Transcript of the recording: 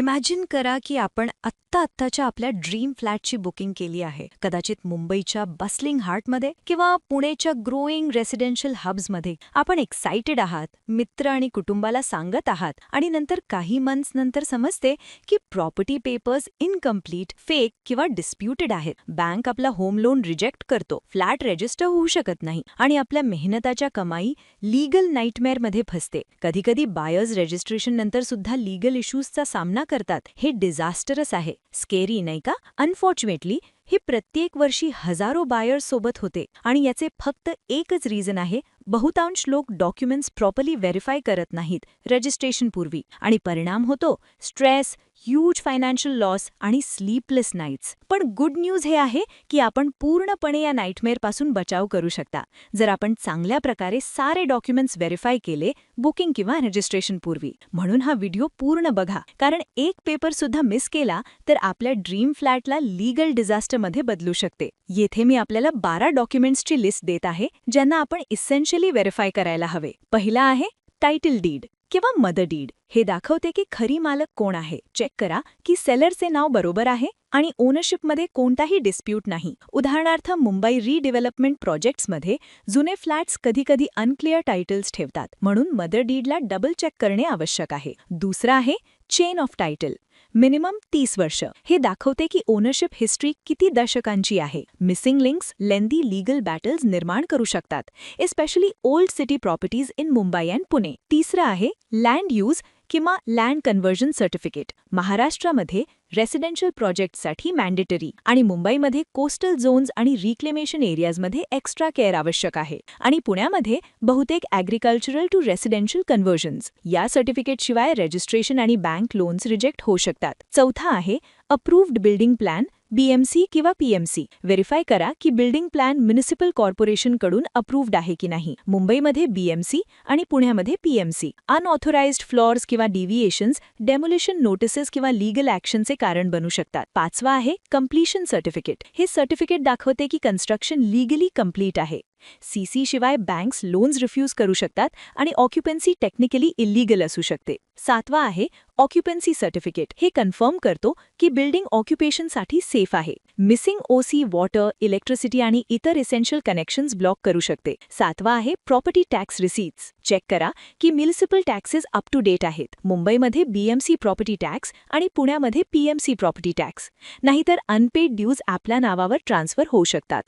Imagine करा की आपण आत्ता आत्ताच्या आपल्या ड्रीम फ्लॅटची बुकिंग केली आहे. कदाचित मुंबईच्या बसलिंग हार्टमध्ये किंवा पुणेच्या ग्रोईंग रेसिडेन्शियल हब्समध्ये आपण एक्सायटेड आहात मित्र आणि कुटुंबाला सांगत आहात आणि नंतर काही मंथ्स नंतर समजते की प्रॉपर्टी पेपर्स इनकम्प्लीट फेक किंवा डिस्प्युटेड आहेत. बँक आपला होम लोन रिजेक्ट करतो. फ्लॅट रेजिस्टर होऊ शकत नाही आणि आपल्या मेहनताच्या कमाई लीगल नाईटमेअरमध्ये फसते. कधीकधी बायर्स रेजिस्ट्रेशन नंतर सुद्धा लीगल इश्यूजचा सामना करतात हे डिझास्टरच आहे. स्केरी नाही का? अनफॉर्च्युनेटली हे प्रत्येक वर्षी हजारो बायर्स सोबत होते आणि याचे फक्त एकच रिझन आहे बहुतांश लोक डॉक्युमेंट्स प्रॉपरली व्हेरीफाय करत नाहीत रजिस्ट्रेशनपूर्वी आणि परिणाम होतो स्ट्रेस ह्यूज फायनान्शियल लॉस आणि स्लीपलेस नाईट्स पण गुड न्यूज़ हे आहे की आपण पूर्णपणे या नाईटमेअरपासून बचाव करू शकता. जर आपण चांगल्या प्रकारे सारे डॉक्युमेंट्स व्हेरीफाय केले बुकिंग किंवा रजिस्ट्रेशनपूर्वी म्हणून हा व्हिडिओ पूर्ण बघा. कारण एक पेपर सुद्धा मिस केला, तर आपल्या ड्रीम फ्लॅटला लीगल डिझास्टरमध्ये बदलू शकते. येथे मी आपल्याला बारा डॉक्युमेंट्सची लिस्ट देत आहे, ज्यांना आपण इसेन्शियली व्हेरीफाय करायला हवे. पहिला आहे टायटल डीड किंवा मदर डीड. हे दाखवते की खरी मालक कोण आहे. चेक करा की सेलरचे नाव बरोबर आहे आणि ओनरशिपमध्ये कोणताही डिस्प्यूट नाही. उदाहरणार्थ, मुंबई रिडेव्हलपमेंट प्रोजेक्ट्समध्ये जुने फ्लॅट्स कधीकधी अनक्लिअर टायटल्स ठेवतात. म्हणून मदर डीडला डबल चेक करणे आवश्यक आहे. दुसरा आहे चेन ऑफ़ टायटल मिनिमम तीस वर्ष. हे दाखवते की ओनरशिप हिस्ट्री किती दशकांची आहे. Missing links lengthy legal battles निर्माण करू शकतात. Especially old city properties in Mumbai and Pune तिसरं आहे लँड यूज़ किंवा लँड कन्व्हर्जन सर्टिफिकेट महाराष्ट्रामध्ये रेसिडेन्शियल प्रोजेक्टसाठी मॅन्डेटरी आणि मुंबईमध्ये कोस्टल झोन्स आणि रिक्लेमेशन एरियाजमध्ये एक्स्ट्रा केअर आवश्यक आहे. आणि पुण्यामध्ये बहुतेक ॲग्रिकल्चरल टू रेसिडेन्शियल कन्व्हर्जन्स या सर्टिफिकेटशिवाय रजिस्ट्रेशन आणि बँक लोन्स रिजेक्ट होऊ शकतात. चौथा आहे अप्रूव्ड बिल्डिंग प्लॅन बीएमसी किंवा पीएमसी व्हेरीफाय करा की बिल्डिंग प्लॅन म्युनिसिपल कॉर्पोरेशनकडून अप्रूव्ड आहे की नाही. मुंबईमध्ये बीएमसी आणि पुण्यामध्ये पीएमसी अनऑथोराइज्ड फ्लॉर्स किंवा डिव्हिएशन्स डेमोलिशन नोटिसेस किंवा लीगल ॲक्शनचे कारण बनू शकतात. पाचवा आहे कम्प्लिशन सर्टिफिकेट हे सर्टिफिकेट दाखवते की कन्स्ट्रक्शन लीगली कंप्लीट आहे. सीसी शिवाय बँक्स लोन्स रिफ्यूज करू शकतात आणि ऑक्युपन्सी टेक्निकली इलिगल असू शकते. सातवा आहे ऑक्युपन्सी सर्टिफिकेट हे कन्फर्म करतो की बिल्डिंग ऑक्युपेशनसाठी सेफ़ आहे. मिसिंग ओसी वॉटर इलेक्ट्रिसिटी आणि इतर इसेन्शियल कनेक्शन्स ब्लॉक करू शकते. सातवा आहे प्रॉपर्टी टॅक्स रिसीट्स चेक करा की municipal taxes up to date आहेत. मुंबईमध्ये बीएमसी प्रॉपर्टी टॅक्स आणि पुण्यामध्ये पीएमसी प्रॉपर्टी टॅक्स नाहीतर अनपेड ड्यूज आपल्या नावावर ट्रान्सफर होऊ शकतात.